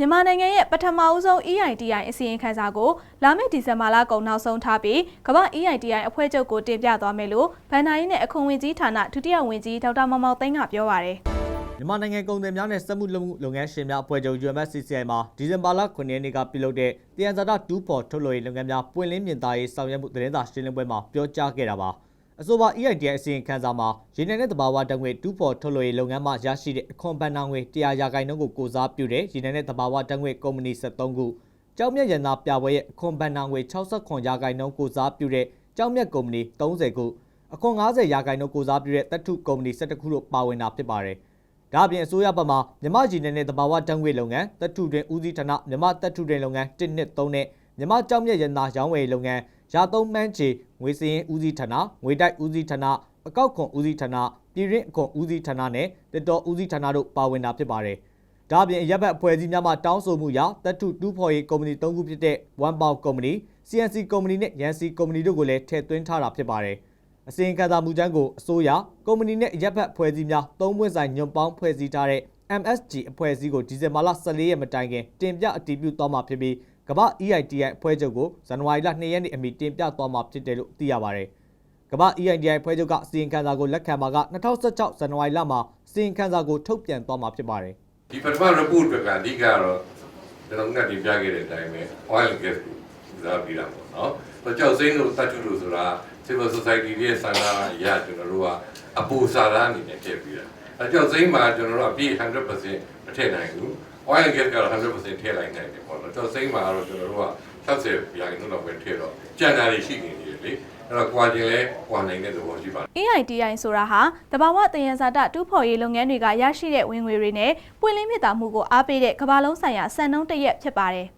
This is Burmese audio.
မြန်မာနိုင်ငံရဲ့ပထမအဦးဆုံး EITI အစီရင်ခံစာကိုလာမယ့်ဒီဇင်ဘာလကုန်နောက်ဆုံးထားပြီးကမ္ဘာ EITI အဖွဲ့ချုပ်ကိုတင်ပြသွားမယ်လို့ဗန်နာရေးနဲ့အခွန်ဝင်ကြီးဌာနဒုတိယဝန်ကြီးဒေါက်တာမောင်မောင်သိန်းကပြောပါရယ်မြန်မာနိုင်ငံကုန်သည်များနဲ့စက်မှုလုပ်မှုလုပ်ငန်းရှင်များအဖွဲ့ချုပ် UMFCCI မှာဒီဇင်ဘာလ9ရက်နေ့ကပြုလုပ်တဲ့တယံဇာတဒူးပေါ်ထုတ်လုပ်ရေးလုပ်ငန်းများပွင့်လင်းမြင်သာရေးဆောင်ရွက်မှုသတင်းစာရှင်းလင်းပွဲမှာပြောကြားခဲ့တာပါ အဆိုပါ EITI အစီရင်ခံစာမှာရေနံနဲ့သဘာဝဓာတ်ငွေဒူးပေါ်ထုတ်လုပ်ရေးလုပ်ငန်းမှရရှိတဲ့အခွန်ပန်နာငွေ100ရာခိုင်နှုန်းကိုကိုစားပြုတဲ့ရေနံနဲ့သဘာဝဓာတ်ငွေကုမ္ပဏီ73ခုကြောက်မြတ်ရန်သာပြပွဲရဲ့အခွန်ပန်နာငွေ69ရာခိုင်နှုန်းကိုစားပြုတဲ့ကြောက်မြတ်ကုမ္ပဏီ30ခုအခွန်90ရာခိုင်နှုန်းကိုစားပြုတဲ့တပ်ထုကုမ္ပဏီ17ခုတို့ပါဝင်တာဖြစ်ပါတယ်ဒါအပြင်အစိုးရဘက်မှမြမကြီးနယ်နဲ့တဘာဝတန်းငွေလုပ်ငန်းတပ်ထုတွင်ဦးစီးဌာနမြမတပ်ထုတွင်လုပ်ငန်း1နှစ်3နဲ့မြမကြောက်မြတ်ရနာရောင်းဝယ်လုပ်ငန်း ရာသုံးမှန်းချေငွေစည်ရင်ဦးစီးဌာနငွေတိုက်ဦးစီးဌာနအကောက်ခွန်ဦးစီးဌာနပြည်ရင်းအခွန်ဦးစီးဌာနနဲ့တတော်ဦးစီးဌာနတို့ပါဝင်တာဖြစ်ပါတယ်။ဒါအပြင်ရပ်ဘက်အဖွဲ့အစည်းများမှတောင်းဆိုမှုအရတပ်ထုတူးဖော်ရေးကုမ္ပဏီ၃ခုဖြစ်တဲ့ One Pound ကုမ္ပဏီ CNC ကုမ္ပဏီနဲ့ Yancy ကုမ္ပဏီတို့ကိုလည်းထည့်သွင်းထားတာဖြစ်ပါတယ်။အစီရင်ခံစာမူကြမ်းကိုအစိုးရကုမ္ပဏီနဲ့ရပ်ဖက်ဖွဲ့စည်းများသုံးပွင့်ဆိုင်ညွန့်ပေါင်းဖွဲ့စည်းထားတဲ့ MSG အဖွဲ့အစည်းကိုဒီဇင်ဘာလ14ရက်မတိုင်ခင်တင်ပြအတည်ပြုသွားမှာဖြစ်ပြီး ကမ္ဘာ EITI အဖွဲ့ချုပ်ကိုဇန်နဝါရီလ2ရက်နေ့အမီတင်ပြသွားမှာဖြစ်တယ်လို့သိရပါတယ်။ကမ္ဘာ EITI အဖွဲ့ချုပ်ကအစီရင်ခံစာကိုလက်ခံမှာက2016ဇန်နဝါရီလမှာအစီရင်ခံစာကိုထုတ်ပြန်သွားမှာဖြစ်ပါတယ်။ဒီပထမ report တွေကအဓိကတော့ကျွန်တော်ကတင်ပြခဲ့တဲ့အတိုင်းပဲ oil and gas ကိုဇာပြီးတာပေါ့နော်။ဆိုကြောက်စိမ့်လို့တတ်ထုလို့ဆိုတာ civil society ရဲ့ဆန္ဒအရကျွန်တော်တို့ကအပူစာရအနေနဲ့ထည့်ပြီးတာ။အဲကြောက်စိမ့်မှာကျွန်တော်တို့အပြည့်100%မထည့်နိုင်ဘူး။ oil and gas ကတော့100%ထည့်လိုက်နိုင်တယ်ပေါ့နော်။ကြောက်စိမ့်မှာကတော့ကျွန်တော်တို့က60ရာခိုင်နှုန်းလောက်ပဲထည့်တော့ကြံတာတွေရှိနေတယ်လေ။အဲ့တော့ကွာကျင်လဲကွာနိုင်တဲ့သဘောရှိပါတယ် EITI ဆိုတာဟာတဘာဝတယံဇာတတူးဖော်ရေးလုပ်ငန်းတွေကရရှိတဲ့ဝင်ငွေတွေနဲ့ပွင့်လင်းမြစ်တာမှုကိုအားပေးတဲ့ကမ္ဘာလုံးဆိုင်ရာစံနှုန်းတစ်ရက်ဖြစ်ပါတယ်